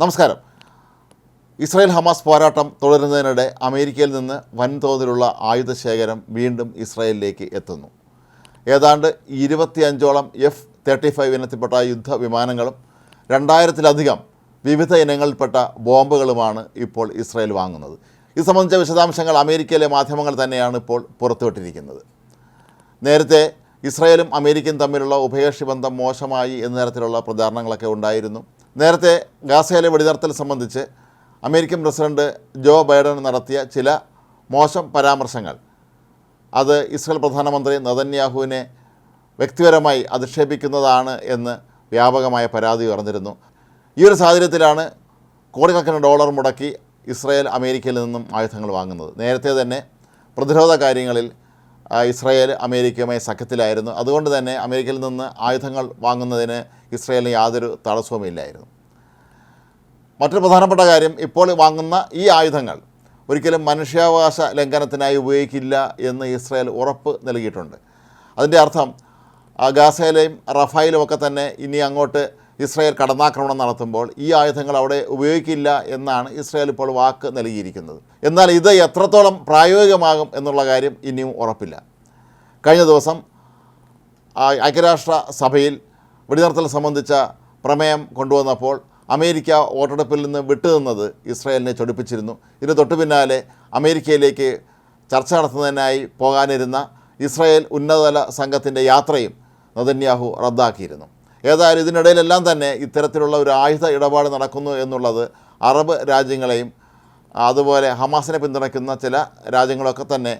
നമസ്കാരം. Israel Hamas പോരാട്ടം തുടരുന്നതിനിടെ അമേരിക്കയിൽ നിന്ന് വൻതോതിലുള്ള ആയുധശേഖരം വീണ്ടും ഇസ്രായേലിലേക്ക് എത്തുന്നു. ഏതാണ്ട് ഇരുപത്തിയഞ്ചോളം എഫ് തേർട്ടി ഫൈവ് ഇനത്തിൽപ്പെട്ട യുദ്ധ വിമാനങ്ങളും രണ്ടായിരത്തിലധികം വിവിധ ഇനങ്ങളിൽപ്പെട്ട ബോംബുകളുമാണ് ഇപ്പോൾ ഇസ്രായേൽ വാങ്ങുന്നത്. ഇത് സംബന്ധിച്ച വിശദാംശങ്ങൾ അമേരിക്കയിലെ മാധ്യമങ്ങൾ തന്നെയാണ് ഇപ്പോൾ പുറത്തുവിട്ടിരിക്കുന്നത്. നേരത്തെ ഇസ്രായേലും അമേരിക്കയും തമ്മിലുള്ള ഉഭയകക്ഷി ബന്ധം മോശമായി എന്ന തരത്തിലുള്ള പ്രചാരണങ്ങളൊക്കെ ഉണ്ടായിരുന്നു. നേരത്തെ ഗാസയിലെ വെടിനിർത്തൽ സംബന്ധിച്ച് അമേരിക്കൻ പ്രസിഡന്റ് ജോ ബൈഡൻ നടത്തിയ ചില മോശം പരാമർശങ്ങൾ. അത് ഇസ്രായേൽ പ്രധാനമന്ത്രി നതന്യാഹുവിനെ വ്യക്തിപരമായി അധിക്ഷേപിക്കുന്നതാണ് എന്ന് വ്യാപകമായ പരാതി ഉയർന്നിരുന്നു. ഈ ഒരു സാഹചര്യത്തിലാണ് കോടിക്കണക്കിന് ഡോളർ മുടക്കി ഇസ്രായേൽ അമേരിക്കയിൽ നിന്നും ആയുധങ്ങൾ വാങ്ങുന്നത്. നേരത്തെ തന്നെ പ്രതിരോധ കാര്യങ്ങളിൽ ഇസ്രായേൽ അമേരിക്കയുമായി സഖ്യത്തിലായിരുന്നു. അതുകൊണ്ട് തന്നെ അമേരിക്കയിൽ നിന്ന് ആയുധങ്ങൾ വാങ്ങുന്നതിന് ഇസ്രായേലിന് യാതൊരു തടസ്സവുമില്ലായിരുന്നു. മറ്റൊരു പ്രധാനപ്പെട്ട കാര്യം ഇപ്പോൾ വാങ്ങുന്ന ഈ ആയുധങ്ങൾ ഒരിക്കലും മനുഷ്യാവകാശ ലംഘനത്തിനായി ഉപയോഗിക്കില്ല എന്ന് ഇസ്രായേൽ ഉറപ്പ് നൽകിയിട്ടുണ്ട്. അതിന്റെ അർത്ഥം ഗാസയിലെയും റഫായിലും ഒക്കെ തന്നെ ഇനി അങ്ങോട്ട് ഇസ്രായേൽ കടന്നാക്രമണം നടത്തുമ്പോൾ ഈ ആയുധങ്ങൾ അവിടെ ഉപയോഗിക്കില്ല എന്നാണ് ഇസ്രായേൽ ഇപ്പോൾ വാക്ക് നൽകിയിരിക്കുന്നത്. എന്നാൽ ഇത് എത്രത്തോളം പ്രായോഗികമാകും എന്നുള്ള കാര്യം ഇനിയും ഉറപ്പില്ല. കഴിഞ്ഞ ദിവസം ഐക്യരാഷ്ട്ര സഭയിൽ വെടിനിർത്തൽ സംബന്ധിച്ച പ്രമേയം കൊണ്ടുവന്നപ്പോൾ അമേരിക്ക വോട്ടെടുപ്പിൽ നിന്ന് വിട്ടുനിന്നത് ഇസ്രായേലിനെ ചൊടിപ്പിച്ചിരുന്നു. ഇതിന് തൊട്ടു പിന്നാലെ അമേരിക്കയിലേക്ക് ചർച്ച നടത്തുന്നതിനായി പോകാനിരുന്ന ഇസ്രായേൽ ഉന്നതതല സംഘത്തിന്റെ യാത്രയും നദന്യാഹു റദ്ദാക്കിയിരുന്നു. ഏതായാലും ഇതിനിടയിലെല്ലാം തന്നെ ഇത്തരത്തിലുള്ള ഒരു ആയുധ ഇടപാട് നടക്കുന്നു എന്നുള്ളത് അറബ് രാജ്യങ്ങളെയും അതുപോലെ ഹമാസിനെ പിന്തുണയ്ക്കുന്ന ചില രാജ്യങ്ങളൊക്കെ തന്നെ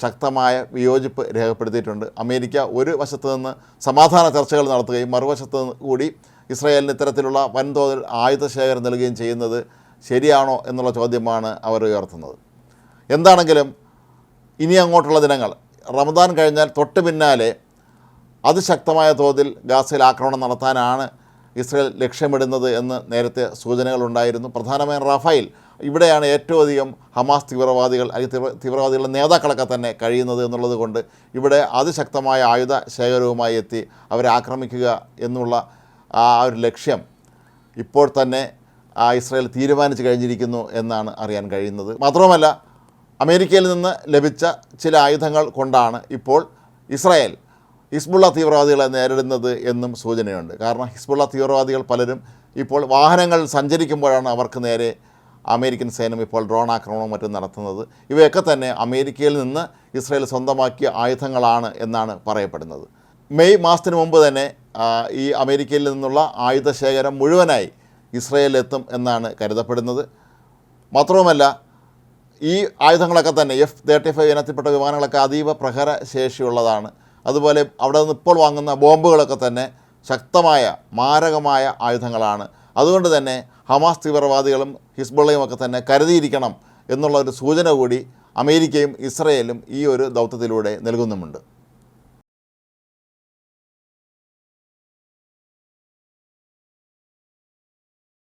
ശക്തമായ വിയോജിപ്പ് രേഖപ്പെടുത്തിയിട്ടുണ്ട്. അമേരിക്ക ഒരു വശത്തു നിന്ന് സമാധാന ചർച്ചകൾ നടത്തുകയും മറുവശത്ത് കൂടി ഇസ്രായേലിന് ഇത്തരത്തിലുള്ള വൻതോതിൽ ആയുധ ശേഖരം നൽകുകയും ചെയ്യുന്നത് ശരിയാണോ എന്നുള്ള ചോദ്യമാണ് അവർ ഉയർത്തുന്നത്. എന്താണെങ്കിലും ഇനി അങ്ങോട്ടുള്ള ദിനങ്ങൾ റമദാൻ കഴിഞ്ഞാൽ തൊട്ട് പിന്നാലെ അതിശക്തമായ തോതിൽ ഗാസയിൽ ആക്രമണം നടത്താനാണ് ഇസ്രയേൽ ലക്ഷ്യമിടുന്നത് എന്ന് നേരത്തെ സൂചനകളുണ്ടായിരുന്നു. പ്രധാനമായും റഫായിൽ ഇവിടെയാണ് ഏറ്റവും അധികം ഹമാസ് തീവ്രവാദികൾ അല്ലെങ്കിൽ തീവ്ര തീവ്രവാദികളുടെ നേതാക്കളൊക്കെ തന്നെ കഴിയുന്നത് എന്നുള്ളത് കൊണ്ട് ഇവിടെ അതിശക്തമായ ആയുധ ശേഖരവുമായി എത്തി അവരെ ആക്രമിക്കുക എന്നുള്ള ആ ഒരു ലക്ഷ്യം ഇപ്പോൾ തന്നെ ആ ഇസ്രയേൽ തീരുമാനിച്ചു കഴിഞ്ഞിരിക്കുന്നു എന്നാണ് അറിയാൻ കഴിയുന്നത്. മാത്രവുമല്ല അമേരിക്കയിൽ നിന്ന് ലഭിച്ച ചില ആയുധങ്ങൾ കൊണ്ടാണ് ഇപ്പോൾ ഇസ്രായേൽ ഹിസ്ബുള്ള തീവ്രവാദികളെ നേരിടുന്നത് എന്നും സൂചനയുണ്ട്. കാരണം ഹിസ്ബുള്ള തീവ്രവാദികൾ പലരും ഇപ്പോൾ വാഹനങ്ങൾ സഞ്ചരിക്കുമ്പോഴാണ് അവർക്ക് നേരെ അമേരിക്കൻ സൈന്യം ഇപ്പോൾ ഡ്രോൺ ആക്രമണവും മറ്റും നടത്തുന്നത്. ഇവയൊക്കെ തന്നെ അമേരിക്കയിൽ നിന്ന് ഇസ്രയേൽ സ്വന്തമാക്കിയ ആയുധങ്ങളാണ് എന്നാണ് പറയപ്പെടുന്നത്. മെയ് മാസത്തിന് മുമ്പ് തന്നെ ഈ അമേരിക്കയിൽ നിന്നുള്ള ആയുധ ശേഖരം മുഴുവനായി ഇസ്രായേലിലെത്തും എന്നാണ് കരുതപ്പെടുന്നത്. മാത്രവുമല്ല ഈ ആയുധങ്ങളൊക്കെ തന്നെ എഫ് തേർട്ടി ഫൈവ് ഇനത്തിൽപ്പെട്ട വിമാനങ്ങളൊക്കെ അതീവ പ്രഹര ശേഷിയുള്ളതാണ് അതുപോലെ അവിടെ നിന്ന് ഇപ്പോൾ വാങ്ങുന്ന ബോംബുകളൊക്കെ തന്നെ ശക്തമായ മാരകമായ ആയുധങ്ങളാണ്. അതുകൊണ്ട് തന്നെ ഹമാസ് തീവ്രവാദികളും ഹിസ്ബുള്ളയും ഒക്കെ തന്നെ കരുതിയിരിക്കണം എന്നുള്ള ഒരു സൂചന കൂടി അമേരിക്കയും ഇസ്രയേലും ഈ ഒരു ദൗത്യത്തിലൂടെ നൽകുന്നുമുണ്ട്.